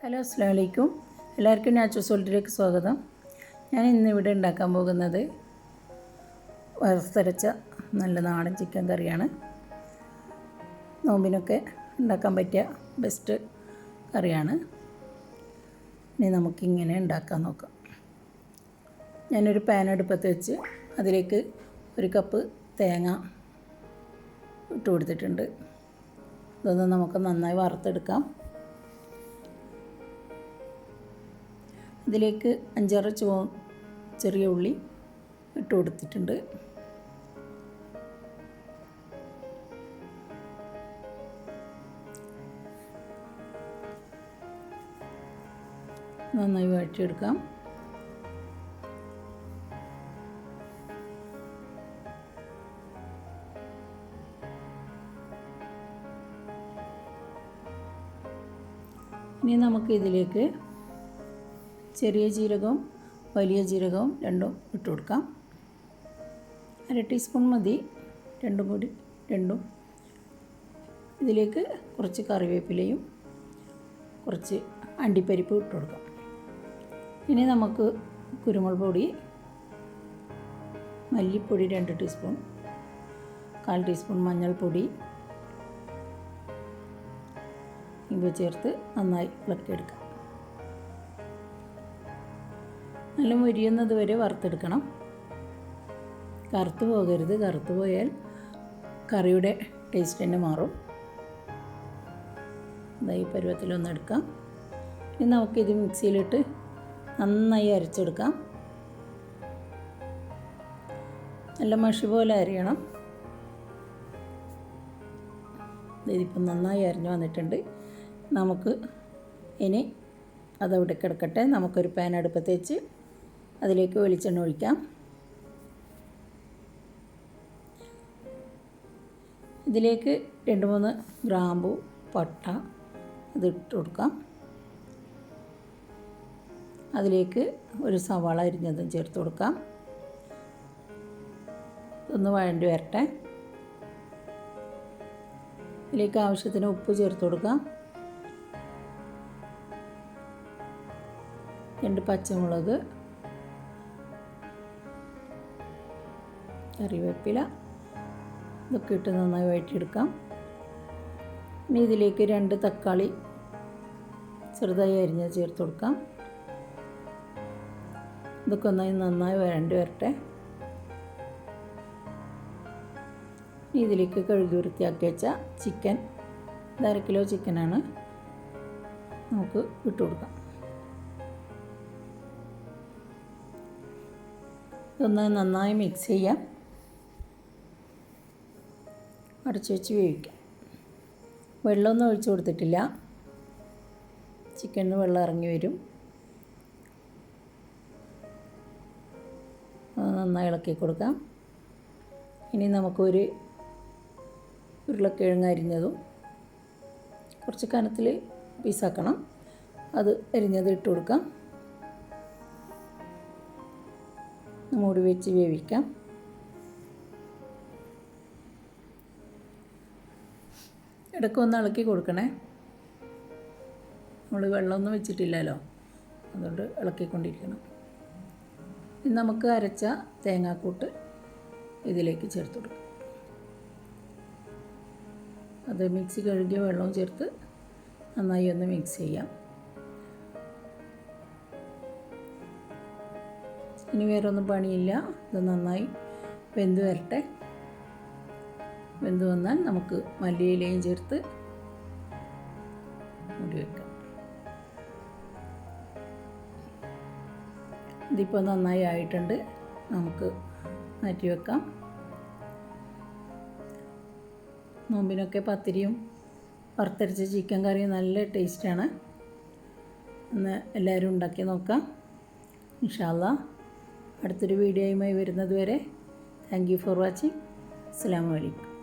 Hello അസ്സാം വലൈക്കും എല്ലാവർക്കും നാച്ചുറൽ സോൾട്ടിലേക്ക് സ്വാഗതം. ഞാൻ ഇന്ന് ഇവിടെ ഉണ്ടാക്കാൻ പോകുന്നത് വറുത്തരച്ച നല്ല നാടൻ ചിക്കൻ കറിയാണ്. നോമ്പിനൊക്കെ ഉണ്ടാക്കാൻ പറ്റിയ ബെസ്റ്റ് കറിയാണ്. ഇനി നമുക്കിങ്ങനെ ഉണ്ടാക്കാൻ നോക്കാം. ഞാനൊരു പാൻ അടുപ്പത്ത് വെച്ച് അതിലേക്ക് ഒരു കപ്പ് തേങ്ങ ഇട്ട് കൊടുത്തിട്ടുണ്ട്. ഇതൊന്ന് നമുക്ക് നന്നായി വറുത്തെടുക്കാം. ഇതിലേക്ക് അഞ്ചാറ് ചുവ ചെറിയ ഉള്ളി ഇട്ട് കൊടുത്തിട്ടുണ്ട്. നന്നായി വഴറ്റിയെടുക്കാം. ഇനി നമുക്ക് ഇതിലേക്ക് ചെറിയ ജീരകവും വലിയ ജീരകവും രണ്ടും ഇട്ട് കൊടുക്കാം. അര ടീസ്പൂൺ മതി. രണ്ടും കൂടി രണ്ടും. ഇതിലേക്ക് കുറച്ച് കറിവേപ്പിലയും കുറച്ച് അണ്ടിപ്പരിപ്പ് ഇട്ട് കൊടുക്കാം. ഇനി നമുക്ക് കുരുമുളക് പൊടി മല്ലിപ്പൊടി രണ്ട് ടീസ്പൂൺ കാൽ ടീസ്പൂൺ മഞ്ഞൾപ്പൊടി ഇവ ചേർത്ത് നന്നായി ഇളക്കിയെടുക്കാം. നല്ല മുരിയുന്നത് വരെ വറുത്തെടുക്കണം. കറുത്ത് പോകരുത്. കറുത്ത് പോയാൽ കറിയുടെ ടേസ്റ്റ് തന്നെ മാറും. ഈ പരുവത്തിലൊന്ന് എടുക്കാം. ഇനി നമുക്കിത് മിക്സിയിലിട്ട് നന്നായി അരച്ചെടുക്കാം. നല്ല മഷി പോലെ അരിയണം. ഇതിപ്പം നന്നായി അരിഞ്ഞു വന്നിട്ടുണ്ട്. നമുക്ക് ഇനി അതവിടെ കിടക്കട്ടെ. നമുക്കൊരു പാൻ അടുപ്പത്ത് വെച്ച് അതിലേക്ക് വെളിച്ചെണ്ണ ഒഴിക്കാം. ഇതിലേക്ക് രണ്ട് മൂന്ന് ഗ്രാമ്പു പട്ട അത് ഇട്ട് കൊടുക്കാം. അതിലേക്ക് ഒരു സവാള അരിഞ്ഞതും ചേർത്ത് കൊടുക്കാം. ഒന്ന് വഴണ്ടി വരട്ടെ. ഇതിലേക്ക് ആവശ്യത്തിന് ഉപ്പ് ചേർത്ത് കൊടുക്കാം. രണ്ട് പച്ചമുളക് കറിവേപ്പില ഇതൊക്കെ ഇട്ട് നന്നായി വഴറ്റിയെടുക്കാം. ഇനി ഇതിലേക്ക് രണ്ട് തക്കാളി ചെറുതായി അരിഞ്ഞ് ചേർത്ത് കൊടുക്കാം. ഇതൊക്കെ ഒന്നായി നന്നായി വരണ്ടി വരട്ടെ. ഇതിലേക്ക് കഴുകി വൃത്തിയാക്കി വെച്ച ചിക്കൻ അര കിലോ ചിക്കനാണ്. നമുക്ക് ഇട്ട് കൊടുക്കാം. ഇതൊന്ന് നന്നായി മിക്സ് ചെയ്യാം. അടച്ചു വെച്ച് വേവിക്കാം. വെള്ളമൊന്നും ഒഴിച്ചു കൊടുത്തിട്ടില്ല. ചിക്കനിൽ വെള്ളം ഇറങ്ങി വരും. നന്നായി ഇളക്കി കൊടുക്കാം. ഇനി നമുക്കൊരു ഉരുളക്കിഴങ്ങ് അരിഞ്ഞതും കുറച്ച് കനത്തിൽ പീസാക്കണം. അത് അരിഞ്ഞത് ഇട്ട് കൊടുക്കാം. മൂടി വെച്ച് വേവിക്കാം. ഇടയ്ക്ക് ഒന്ന് ഇളക്കി കൊടുക്കണേ. നമ്മൾ വെള്ളമൊന്നും വെച്ചിട്ടില്ലല്ലോ. അതുകൊണ്ട് ഇളക്കിക്കൊണ്ടിരിക്കണം. നമുക്ക് അരച്ച തേങ്ങാക്കൂട്ട് ഇതിലേക്ക് ചേർത്ത് കൊടുക്കാം. അത് മിക്സി കഴുകിയ വെള്ളവും ചേർത്ത് നന്നായി ഒന്ന് മിക്സ് ചെയ്യാം. ഇനി വേറൊന്നും പണിയില്ല. ഇത് നന്നായി വെന്ത് വരട്ടെ. വെന്ത് വന്നാൽ നമുക്ക് മല്ലിയിലയും ചേർത്ത് മൂടി വെക്കാം. ഇതിപ്പോൾ നന്നായി ആയിട്ടുണ്ട്. നമുക്ക് മാറ്റി വെക്കാം. നോമ്പിനൊക്കെ പത്തിരിയും വറുത്തരച്ച ചിക്കൻ കറിയും നല്ല ടേസ്റ്റാണ്. ഒന്ന് എല്ലാവരും ഉണ്ടാക്കി നോക്കാം. ഇൻഷാല്ല അടുത്തൊരു വീഡിയോയുമായി വരുന്നത് വരെ താങ്ക് യു ഫോർ വാച്ചിങ് അസ്സാം വലൈക്കും